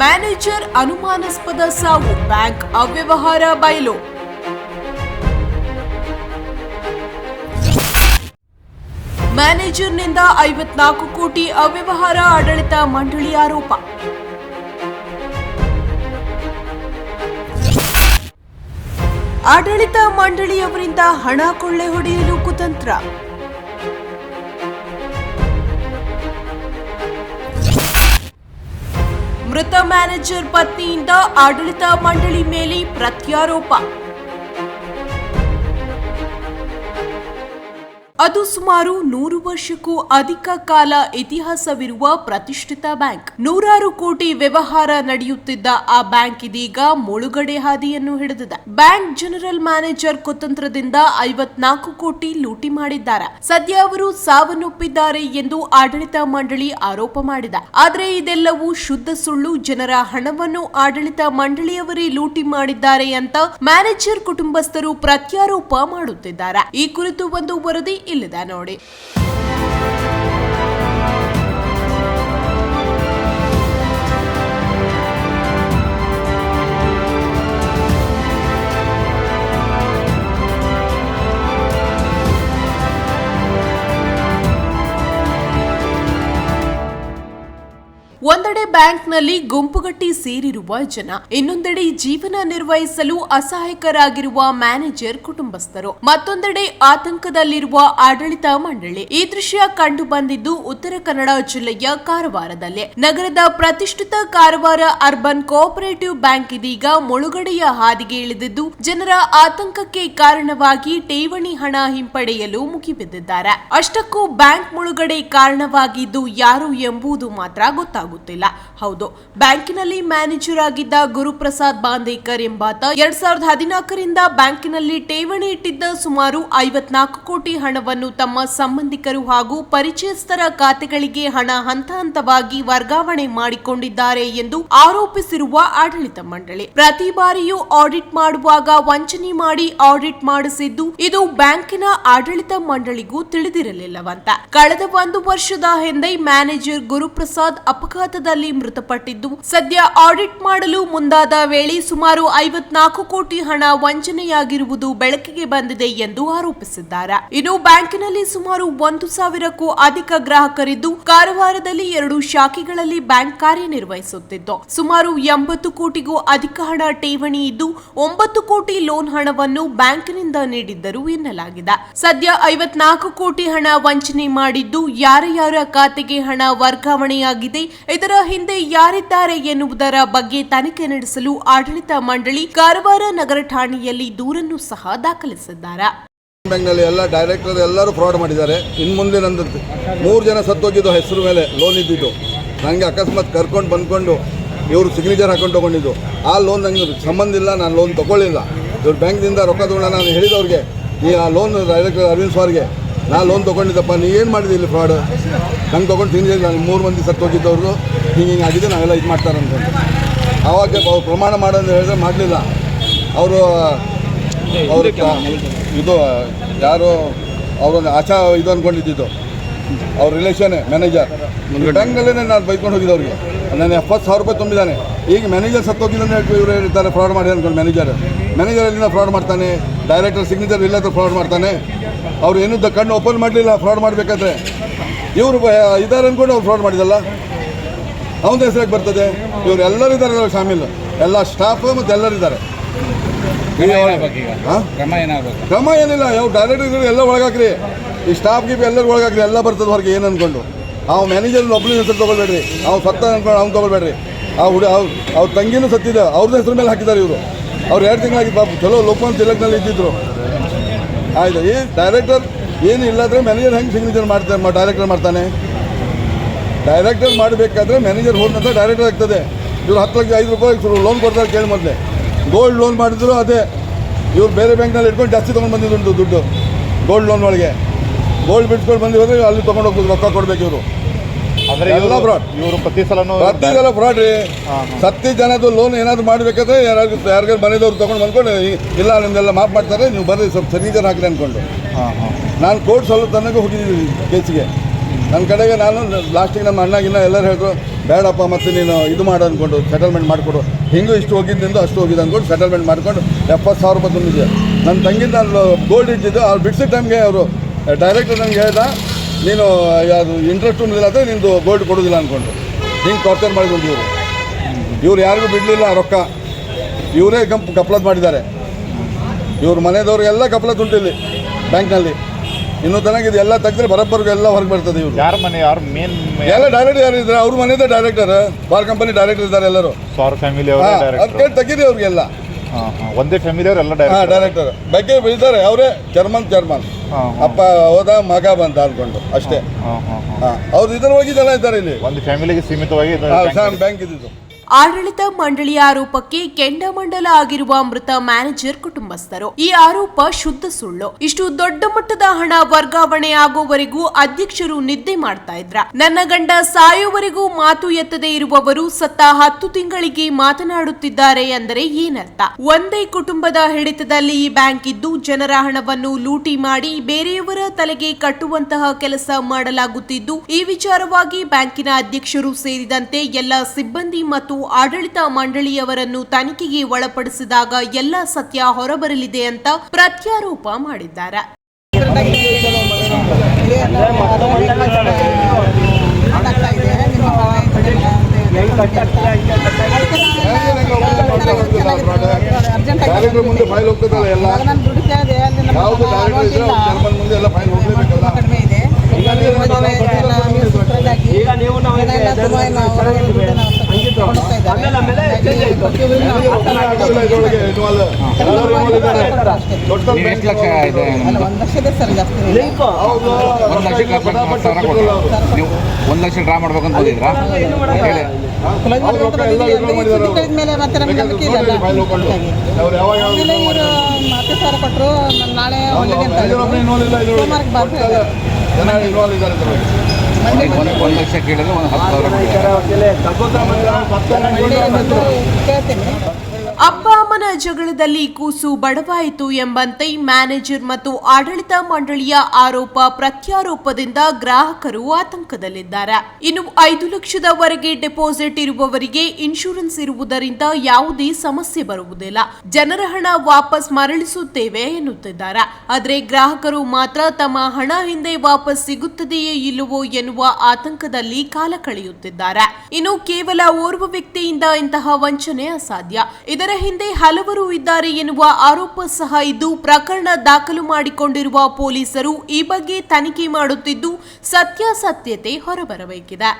Manager ಅನುಮಾನಾಸ್ಪದ ಸಾವು, bank ಅವ್ಯವಹಾರ, ಬಯಲು. ಮ್ಯಾನೇಜರ್ನಿಂದ ಐವತ್ನಾಲ್ಕು ಕೋಟಿ ಅವ್ಯವಹಾರ ಆಡಳಿತ ಮಂಡಳಿ ಆರೋಪ. ಆಡಳಿತ ಮಂಡಳಿಯವರಿಂದ ಹಣ ಕೊಳ್ಳೆ ಹೊಡೆಯಲು ಕುತಂತ್ರ. ಮೃತ ಮ್ಯಾನೇಜರ್ ಪತ್ನಿಯಿಂದ ಆಡಳಿತ ಮಂಡಳಿ ಮೇಲೆ ಪ್ರತ್ಯಾರೋಪ. ಅದು ಸುಮಾರು ನೂರು ವರ್ಷಕ್ಕೂ ಅಧಿಕ ಕಾಲ ಇತಿಹಾಸವಿರುವ ಪ್ರತಿಷ್ಠಿತ ಬ್ಯಾಂಕ್. ನೂರಾರು ಕೋಟಿ ವ್ಯವಹಾರ ನಡೆಯುತ್ತಿದ್ದ ಆ ಬ್ಯಾಂಕ್ ಇದೀಗ ಮುಳುಗಡೆ ಹಾದಿಯನ್ನು ಹಿಡಿದಿದೆ. ಬ್ಯಾಂಕ್ ಜನರಲ್ ಮ್ಯಾನೇಜರ್ ಕುತಂತ್ರದಿಂದ ಐವತ್ನಾಲ್ಕು ಕೋಟಿ ಲೂಟಿ ಮಾಡಿದ್ದಾರೆ. ಸದ್ಯ ಅವರು ಸಾವನ್ನಪ್ಪಿದ್ದಾರೆ ಎಂದು ಆಡಳಿತ ಮಂಡಳಿ ಆರೋಪ ಮಾಡಿದೆ. ಆದರೆ ಇದೆಲ್ಲವೂ ಶುದ್ಧ ಸುಳ್ಳು. ಜನರ ಹಣವನ್ನು ಆಡಳಿತ ಮಂಡಳಿಯವರೇ ಲೂಟಿ ಮಾಡಿದ್ದಾರೆ ಅಂತ ಮ್ಯಾನೇಜರ್ ಕುಟುಂಬಸ್ಥರು ಪ್ರತ್ಯಾರೋಪ ಮಾಡುತ್ತಿದ್ದಾರೆ. ಈ ಕುರಿತು ಒಂದು ವರದಿ ಇಲ್ಲಿದೆ ನೋಡಿ. ಬ್ಯಾಂಕ್ನಲ್ಲಿ ಗುಂಪುಗಟ್ಟಿ ಸೇರಿರುವ ಜನ. ಇನ್ನೊಂದೆಡೆ ಜೀವನ ನಿರ್ವಹಿಸಲು ಅಸಹಾಯಕರಾಗಿರುವ ಮ್ಯಾನೇಜರ್ ಕುಟುಂಬಸ್ಥರು. ಮತ್ತೊಂದೆಡೆ ಆತಂಕದಲ್ಲಿರುವ ಆಡಳಿತ ಮಂಡಳಿ. ಈ ದೃಶ್ಯ ಕಂಡು ಬಂದಿದ್ದು ಉತ್ತರ ಕನ್ನಡ ಜಿಲ್ಲೆಯ ಕಾರವಾರದಲ್ಲಿ. ನಗರದ ಪ್ರತಿಷ್ಠಿತ ಕಾರವಾರ ಅರ್ಬನ್ ಕೋಆಪರೇಟಿವ್ ಬ್ಯಾಂಕ್ ಇದೀಗ ಮುಳುಗಡೆಯ ಹಾದಿಗೆ ಇಳಿದಿದ್ದು, ಜನರ ಆತಂಕಕ್ಕೆ ಕಾರಣವಾಗಿ ಠೇವಣಿ ಹಣ ಹಿಂಪಡೆಯಲು ಮುಗಿಬಿದ್ದಿದ್ದಾರೆ. ಅಷ್ಟಕ್ಕೂ ಬ್ಯಾಂಕ್ ಮುಳುಗಡೆ ಕಾರಣವಾಗಿದ್ದು ಯಾರು ಎಂಬುದು ಮಾತ್ರ ಗೊತ್ತಾಗುತ್ತಿಲ್ಲ. ಹೌದು. ಬ್ಯಾಂಕಿನಲ್ಲಿ ಮ್ಯಾನೇಜರ್ ಆಗಿದ್ದ ಗುರುಪ್ರಸಾದ್ ಬಾಂದೇಕರ್ ಎಂಬಾತ ಎರಡ್ ಸಾವಿರದ ಹದಿನಾಲ್ಕರಿಂದ ಬ್ಯಾಂಕಿನಲ್ಲಿ ಠೇವಣಿ ಇಟ್ಟಿದ್ದ ಸುಮಾರು ಐವತ್ನಾಲ್ಕು ಕೋಟಿ ಹಣವನ್ನು ತಮ್ಮ ಸಂಬಂಧಿಕರು ಹಾಗೂ ಪರಿಚಯಸ್ಥರ ಖಾತೆಗಳಿಗೆ ಹಣ ಹಂತ ಹಂತವಾಗಿ ವರ್ಗಾವಣೆ ಮಾಡಿಕೊಂಡಿದ್ದಾರೆ ಎಂದು ಆರೋಪಿಸಿರುವ ಆಡಳಿತ ಮಂಡಳಿ. ಪ್ರತಿ ಬಾರಿಯೂ ಆಡಿಟ್ ಮಾಡುವಾಗ ವಂಚನೆ ಮಾಡಿ ಆಡಿಟ್ ಮಾಡಿಸಿದ್ದು ಇದು ಬ್ಯಾಂಕಿನ ಆಡಳಿತ ಮಂಡಳಿಗೂ ತಿಳಿದಿರಲಿಲ್ಲವಂತ. ಕಳೆದ ಒಂದು ವರ್ಷದ ಹಿಂದೆ ಮ್ಯಾನೇಜರ್ ಗುರುಪ್ರಸಾದ್ ಅಪಘಾತದಲ್ಲಿ ಮೃತಪಟ್ಟಿದ್ದು. ಸದ್ಯ ಆಡಿಟ್ ಮಾಡಲು ಮುಂದಾದ ವೇಳೆ ಸುಮಾರು ಐವತ್ನಾಲ್ಕು ಕೋಟಿ ಹಣ ವಂಚನೆಯಾಗಿರುವುದು ಬೆಳಕಿಗೆ ಬಂದಿದೆ ಎಂದು ಆರೋಪಿಸಿದ್ದಾರೆ. ಇನ್ನು ಬ್ಯಾಂಕಿನಲ್ಲಿ ಸುಮಾರು ಒಂದು ಸಾವಿರಕ್ಕೂ ಅಧಿಕ ಗ್ರಾಹಕರಿದ್ದು, ಕಾರವಾರದಲ್ಲಿ ಎರಡು ಶಾಖೆಗಳಲ್ಲಿ ಬ್ಯಾಂಕ್ ಕಾರ್ಯನಿರ್ವಹಿಸುತ್ತಿದ್ದು. ಸುಮಾರು ಎಂಬತ್ತು ಕೋಟಿಗೂ ಅಧಿಕ ಹಣ ಠೇವಣಿ ಇದ್ದು, ಒಂಬತ್ತು ಕೋಟಿ ಲೋನ್ ಹಣವನ್ನು ಬ್ಯಾಂಕಿನಿಂದ ನೀಡಿದ್ದರು ಎನ್ನಲಾಗಿದೆ. ಸದ್ಯ ಐವತ್ನಾಲ್ಕು ಕೋಟಿ ಹಣ ವಂಚನೆ ಮಾಡಿದ್ದು, ಯಾರ ಯಾರ ಖಾತೆಗೆ ಹಣ ವರ್ಗಾವಣೆಯಾಗಿದೆ, ಇದರ ಹಿಂದೆ ಯಾರಿದ್ದಾರೆ ಎನ್ನುವುದರ ಬಗ್ಗೆ ತನಿಖೆ ನಡೆಸಲು ಆಡಳಿತ ಮಂಡಳಿ ಕಾರವಾರ ನಗರ ಠಾಣೆಯಲ್ಲಿ ದೂರನ್ನು ಸಹ ದಾಖಲಿಸಿದ್ದಾರೆ. ಬ್ಯಾಂಕ್ನಲ್ಲಿ ಎಲ್ಲ ಡೈರೆಕ್ಟರ್ ಎಲ್ಲರೂ ಫ್ರಾಡ್ ಮಾಡಿದ್ದಾರೆ. ಇನ್ನು ಮುಂದೆ ನಂದು ಮೂರು ಜನ ಸತ್ತೋಗಿದ್ದು ಹೆಸರು ಮೇಲೆ ಲೋನ್ ಇದ್ದಿದ್ದು. ನನಗೆ ಅಕಸ್ಮಾತ್ ಕರ್ಕೊಂಡು ಬಂದ್ಕೊಂಡು ಇವರು ಸಿಗ್ನೇಚರ್ ಹಾಕೊಂಡು ತೊಗೊಂಡಿದ್ದು. ಆ ಲೋನ್ ನನಗೆ ಸಂಬಂಧ ಇಲ್ಲ, ನಾನು ಲೋನ್ ತೊಗೊಳ್ಳಿಲ್ಲ. ಇವ್ರ ಬ್ಯಾಂಕ್ದಿಂದ ರೊಕ್ಕ ತೊಗೊಂಡ ನಾನು ಹೇಳಿದವ್ರಿಗೆ, ಈ ಆ ಲೋನ್ ಡೈರೆಕ್ಟರ್ ಅರವಿಂದ್ ಸ್ವಾರ್ಗೆ ನಾ ಲೋನ್ ತೊಗೊಂಡಿದ್ದಪ್ಪ, ನೀ ಏನು ಮಾಡಿದೆ ಇಲ್ಲಿ ಫ್ರಾಡ್ ನಂಗೆ ತೊಗೊಂಡು ತಿಂದಿಲ್ಲ ನಾನು ಮೂರು ಮಂದಿ ಸತ್ತೋಗಿದ್ದವ್ರು. ಹಿಂಗೆ ಹಿಂಗೆ ಆಗಿದೆ, ನಾವೆಲ್ಲ ಇದು ಮಾಡ್ತಾರೆ ಅಂತ ಆವಾಗ ಅವ್ರು ಪ್ರಮಾಣ ಮಾಡೋದು ಹೇಳಿದ್ರೆ ಮಾಡಲಿಲ್ಲ. ಅವರು ಅವರು ಇದು, ಯಾರು, ಅವರೊಂದು ಆಚಾ ಇದು ಅಂದ್ಕೊಂಡಿದ್ದು ಅವ್ರ ರಿಲೇಷನ್ನೇ ಮ್ಯಾನೇಜರ್ ಬ್ಯಾಂಕ್ನಲ್ಲೇ ನಾನು ಬೈಕೊಂಡು ಹೋಗಿದ್ದೆ ಅವ್ರಿಗೆ ನಾನು ಎಪ್ಪತ್ತು ಸಾವಿರ ರೂಪಾಯಿ ತುಂಬಿದ್ದಾನೆ ಈಗ ಮ್ಯಾನೇಜರ್ ಸತ್ತೋಗಿದ್ದಾನೆ ಇವರು ಹೇಳ್ತಾರೆ ಫ್ರಾಡ್ ಮಾಡಿ ಅಂದ್ಕೊಂಡು ಮ್ಯಾನೇಜರ್ ಮ್ಯಾನೇಜರ್ ಎಲ್ಲಿಂದ ಫ್ರಾಡ್ ಮಾಡ್ತಾನೆ ಡೈರೆಕ್ಟರ್ ಸಿಗ್ನೇಚರ್ ಇಲ್ಲ ಫ್ರಾಡ್ ಮಾಡ್ತಾನೆ. ಅವ್ರು ಏನು ಕಣ್ಣು ಓಪನ್ ಮಾಡಲಿಲ್ಲ ಫ್ರಾಡ್ ಮಾಡಬೇಕಾದ್ರೆ. ಇವರು ಇದ್ದಾರೆ ಅಂದ್ಕೊಂಡು ಅವ್ರು ಫ್ರಾಡ್ ಮಾಡಿದಲ್ಲ? ಅವನ ಹೆಸರಾಗಿ ಬರ್ತದೆ? ಇವ್ರು ಎಲ್ಲರೂ ಇದ್ದಾರೆ ಶಾಮಿಲ್. ಎಲ್ಲ ಸ್ಟಾಫ್ ಮತ್ತು ಎಲ್ಲರಿದ್ದಾರೆ ಕ್ರಮ ಏನಿಲ್ಲ ಯಾವ ಡೈರೆಕ್ಟರ್ ಎಲ್ಲ ಒಳಗಾಕ್ರಿ. ಈ ಸ್ಟಾಫ್ ಗಿಫ್ ಎಲ್ಲರೂ ಒಳಗಾಕ್ರಿ ಎಲ್ಲ ಬರ್ತದೆ ಹೊರಗೆ ಏನು ಅನ್ಕೊಂಡು. ಆ ಮ್ಯಾನೇಜರ್ ಒಬ್ಬನ ಹೆಸರು ತೊಗೊಳ್ಬೇಡ್ರಿ. ಅವ್ನು ಸತ್ತ ಅನ್ಕೊಂಡು ಅವ್ನು ತೊಗೊಳ್ಬೇಡ್ರಿ. ಆ ಹುಡುಗ ಅವ್ರು ಅವ್ರ ತಂಗಿನೂ ಸತ್ತಿದೆ ಅವ್ರದ್ದು ಹೆಸರು ಮೇಲೆ ಹಾಕಿದ್ದಾರೆ ಇವರು. ಅವ್ರು ಎರಡು ತಿಂಗಳಾಗಿ ಪಾಪ ಚಲೋ ಲೋಕಮಾನ್ ತಿಲಕ್ನಲ್ಲಿ ಇದ್ದಿದ್ರು. ಆಯ್ತು ಈ ಡೈರೆಕ್ಟರ್ ಏನು ಇಲ್ಲಾದರೆ ಮ್ಯಾನೇಜರ್ ಹೆಂಗೆ ಸಿಗ್ನೇಚರ್ ಮಾಡ್ತಾರೆ ಡೈರೆಕ್ಟರ್ ಮಾಡ್ತಾನೆ? ಡೈರೆಕ್ಟರ್ ಮಾಡಬೇಕಾದ್ರೆ ಮ್ಯಾನೇಜರ್ ಹೋದ ನಂತರ ಡೈರೆಕ್ಟರ್ ಆಗ್ತದೆ. ಇವ್ರು ಹತ್ತು ಲಕ್ಷ, ಐದು ರೂಪಾಯಿ ಲೋನ್ ಕೊಡ್ತಾರೆ ಕೇಳಿ ಮೊದಲೇ. ಗೋಲ್ಡ್ ಲೋನ್ ಮಾಡಿದ್ರು ಅದೇ. ಇವ್ರು ಬೇರೆ ಬ್ಯಾಂಕ್ನಲ್ಲಿ ಇಟ್ಕೊಂಡು ಜಾಸ್ತಿ ತೊಗೊಂಡು ಬಂದಿದ್ದುಂಟು ದುಡ್ಡು. ಗೋಲ್ಡ್ ಲೋನ್ ಒಳಗೆ. ಗೋಲ್ಡ್ ಬಿಟ್ಕೊಂಡು ಬಂದಿರೋದ್ರೆ ಅಲ್ಲಿ ತೊಗೊಂಡು ಹೋಗ್ಬೋದು, ರೊಕ್ಕ ಕೊಡಬೇಕು ಇವರು. ಅಂದ್ರೆ ಎಲ್ಲ ಇವ್ರು- ಇವರು ಪ್ರತಿ ಸಲನೂ ಫ್ರಾಡ್ ರೀ. ಸತ್ತಿ ಜನದ್ದು ಲೋನ್ ಏನಾದ್ರು ಮಾಡಬೇಕಾದ್ರೆ ಯಾರು ಯಾರಿಗಾರು ಮನೆಯವ್ರು ತಗೊಂಡು ಬಂದ್ಕೊಂಡು ಇಲ್ಲ ನಿಮ್ದೆಲ್ಲ ಮಾಫ್ ಮಾಡ್ತಾರೆ ನೀವು ಬರ್ರಿ ಸ್ವಲ್ಪ ಸತಿ ಜನ ಆಗಲಿ ಅಂದ್ಕೊಂಡು ನಾನು ಕೋರ್ಟ್ ಸಲ್ಲ ತನಕ ಹುಟ್ಟಿದ್ದೀನಿ ಕೇಸಿಗೆ. ನನ್ನ ಕಡೆಗೆ ನಾನು ಲಾಸ್ಟಿಗೆ ನಮ್ಮ ಅಣ್ಣಗಿನ್ನ ಎಲ್ಲರೂ ಹೇಳಿದ್ರು ಬೇಡಪ್ಪ ಮತ್ತೆ ನೀನು ಇದು ಮಾಡು ಅಂದ್ಕೊಂಡು ಸೆಟಲ್ಮೆಂಟ್ ಮಾಡಿಕೊಡು. ಹಿಂಗೂ ಇಷ್ಟು ಹೋಗಿದ್ದರಿಂದ ಅಷ್ಟು ಹೋಗಿದೆ ಅಂದ್ಕೊಂಡು ಸೆಟಲ್ಮೆಂಟ್ ಮಾಡಿಕೊಂಡು ಎಪ್ಪತ್ತು ಸಾವಿರ ರೂಪಾಯಿ ತುಂಬಿದೆ ನನ್ನ ತಂಗಿ ನಾನು ಗೋಲ್ಡ್ ಇಟ್ಟಿದ್ದು ಅವ್ರು ಬಿಡಿಸಿದ ಟೈಮ್ಗೆ ಅವರು. ಡೈರೆಕ್ಟ್ ನನಗೆ ಹೇಳ್ದ ನೀನು ಅದು ಇಂಟ್ರೆಸ್ಟ್ ಇಲ್ಲ ಅಂದರೆ ನಿಂದು ಗೋಲ್ಡ್ ಕೊಡೋದಿಲ್ಲ ಅಂದ್ಕೊಂಡು ಹಿಂಗೆ ಟಾರ್ಚರ್ ಮಾಡಿಕೊಂಡು ಇವರು. ಇವ್ರು ಯಾರಿಗೂ ಬಿಡಲಿಲ್ಲ ರೊಕ್ಕ. ಇವರೇ ಕಂಪ್ ಕಪ್ಲತ್ ಮಾಡಿದ್ದಾರೆ. ಇವ್ರ ಎಲ್ಲ ಕಪ್ಲತ್ ಉಂಟು ಇಲ್ಲಿ ಬ್ಯಾಂಕ್ನಲ್ಲಿ. ಇನ್ನೂ ತನಕ ಇದೆಲ್ಲ ತೆಗೆದ್ರೆ ಬರೋಬ್ಬರ್ಗೂ ಎಲ್ಲ ಹೊರಗೆ ಬರ್ತದೆ ಇವರು. ಯಾರ ಮನೆ ಯಾರು ಮೇನ್? ಎಲ್ಲ ಡೈರೆಕ್ಟ್ ಯಾರು ಇದ್ದಾರೆ? ಅವ್ರ ಮನೆಯದೇ ಡೈರೆಕ್ಟರ್ ಬಾರ್ ಕಂಪನಿ ಡೈರೆಕ್ಟರ್ ಇದ್ದಾರೆ ಎಲ್ಲರೂ. ಫ್ಯಾಮಿಲಿ ಅವರೇ ಅದು ಡೈರೆಕ್ಟರ್ ಕೇಳಿ ತೆಗೀರಿ ಅವ್ರಿಗೆಲ್ಲ. ಒಂದೇ ಫ್ಯಾಮಿಲಿ ಅವರೆಲ್ಲ ಹಾಂ ಡೈರೆಕ್ಟರ್ ಬಗ್ಗೆ ಬೀಳ್ತಾರೆ ಅವರೇ ಚರ್ಮನ್ ಚರ್ಮನ್ ಅಪ್ಪ ಹೋದ ಮಗ ಬಂತ ಅನ್ಕೊಂಡು ಅಷ್ಟೇ. ಅವ್ರು ಇದ್ರ ಹೋಗಿ ಜನ ಇದ್ದಾರೆ ಇಲ್ಲಿ. ಒಂದು ಫ್ಯಾಮಿಲಿಗೆ ಸೀಮಿತವಾಗಿ ಬ್ಯಾಂಕ್ ಇದ್ದಿದ್ದು. ಆಡಳಿತ ಮಂಡಳಿಯ ಆರೋಪಕ್ಕೆ ಕೆಂಡಮಂಡಲ ಆಗಿರುವ ಮೃತ ಮ್ಯಾನೇಜರ್ ಕುಟುಂಬಸ್ಥರು. ಈ ಆರೋಪ ಶುದ್ಧ ಸುಳ್ಳು. ಇಷ್ಟು ದೊಡ್ಡ ಮಟ್ಟದ ಹಣ ವರ್ಗಾವಣೆ ಆಗೋವರೆಗೂ ಅಧ್ಯಕ್ಷರು ನಿದ್ದೆ ಮಾಡ್ತಾ ಇದ್ರ. ನನ್ನ ಗಂಡ ಸಾಯೋವರೆಗೂ ಮಾತು ಎತ್ತದೇ ಇರುವವರು ಸತ್ತ ಹತ್ತು ತಿಂಗಳಿಗೆ ಮಾತನಾಡುತ್ತಿದ್ದಾರೆ ಅಂದರೆ ಏನರ್ಥ? ಒಂದೇ ಕುಟುಂಬದ ಹಿಡಿತದಲ್ಲಿ ಈ ಬ್ಯಾಂಕ್ ಇದ್ದು ಜನರ ಹಣವನ್ನು ಲೂಟಿ ಮಾಡಿ ಬೇರೆಯವರ ತಲೆಗೆ ಕಟ್ಟುವಂತಹ ಕೆಲಸ ಮಾಡಲಾಗುತ್ತಿದ್ದು, ಈ ವಿಚಾರವಾಗಿ ಬ್ಯಾಂಕಿನ ಅಧ್ಯಕ್ಷರು ಸೇರಿದಂತೆ ಎಲ್ಲ ಸಿಬ್ಬಂದಿ ಮತ್ತು ಆಡಳಿತ ಮಂಡಳಿಯವರನ್ನು ತನಿಖೆಗೆ ಒಳಪಡಿಸಿದಾಗ ಎಲ್ಲ ಸತ್ಯ ಹೊರಬರಲಿದೆ ಅಂತ ಪ್ರತ್ಯಾರೋಪ ಮಾಡಿದ್ದಾರೆ. ಮುಂದೆ ಫೈಲ್ ಹೋಗ್ತದಲ್ಲ ಎಲ್ಲ. ಯಾವುದು ಚರ್ಮನ್ ಮುಂದೆ ಎಲ್ಲ ಫೈಲ್ ಹೋಗ್ಲೇಬೇಕಲ್ಲ. ಟೋಟಲ್ ನೀವು ಎಷ್ಟು ಲಕ್ಷ ಇದೆ ಒಂದು ಲಕ್ಷದ ಸರ್ ಜಾಸ್ತಿ ಒಂದು ಲಕ್ಷಕ್ಕೆ ಹತ್ತು ಸಾವಿರ ಕೊಟ್ಟರು ನೀವು ಒಂದು ಲಕ್ಷ ಡ್ರಾ ಮಾಡ್ಬೇಕಂತ ಬಂದಿದ್ರಾ ಹೇಳಿ. ಮೇಲೆ ಮತ್ತೆ ನಮ್ಗೆ ನಂಬಿಕೆ ಯಾವಾಗ ಆಮೇಲೆ ಇವರು ಕೊಟ್ಟರು ನಾಳೆ ಅಂತ ಇಲ್ಲ ಇದ್ರೊಳಗೆ. ಸೋಮವಾರಕ್ಕೆ ಬರ್ತಾರೆ. ಒಂದು ಒಂದು ಲಕ್ಷ ಕೇಳಿದ್ರೆ ಒಂದು ಹತ್ತು ಸಾವಿರ ಅಪ್ಪ ಅಮ್ಮನ ಜಗಳದಲ್ಲಿ ಕೂಸು ಬಡವಾಯಿತು ಎಂಬಂತೆ ಮ್ಯಾನೇಜರ್ ಮತ್ತು ಆಡಳಿತ ಮಂಡಳಿಯ ಆರೋಪ ಪ್ರತ್ಯಾರೋಪದಿಂದ ಗ್ರಾಹಕರು ಆತಂಕದಲ್ಲಿದ್ದಾರೆ. ಇನ್ನು ಐದು ಲಕ್ಷದವರೆಗೆ ಡೆಪಾಸಿಟ್ ಇರುವವರಿಗೆ ಇನ್ಶೂರೆನ್ಸ್ ಇರುವುದರಿಂದ ಯಾವುದೇ ಸಮಸ್ಯೆ ಬರುವುದಿಲ್ಲ. ಜನರ ಹಣ ವಾಪಸ್ ಮರಳಿಸುತ್ತೇವೆ ಎನ್ನುತ್ತಿದ್ದಾರೆ. ಆದರೆ ಗ್ರಾಹಕರು ಮಾತ್ರ ತಮ್ಮ ಹಣ ಹಿಂದೆ ವಾಪಸ್ ಸಿಗುತ್ತದೆಯೇ ಇಲ್ಲವೋ ಎನ್ನುವ ಆತಂಕದಲ್ಲಿ ಕಾಲ ಕಳೆಯುತ್ತಿದ್ದಾರೆ. ಇನ್ನು ಕೇವಲ ಓರ್ವ ವ್ಯಕ್ತಿಯಿಂದ ಇಂತಹ ವಂಚನೆ ಅಸಾಧ್ಯ. ಇದರ ಹಿಂದೆ ಹಲವರು ಇದ್ದಾರೆ ಎನ್ನುವ ಆರೋಪ ಸಹ ಇದ್ದು, ಪ್ರಕರಣ ದಾಖಲು ಮಾಡಿಕೊಂಡಿರುವ ಪೊಲೀಸರು ಈ ಬಗ್ಗೆ ತನಿಖೆ ಮಾಡುತ್ತಿದ್ದು, ಸತ್ಯಾಸತ್ಯತೆ ಹೊರಬರಬೇಕಿದೆ.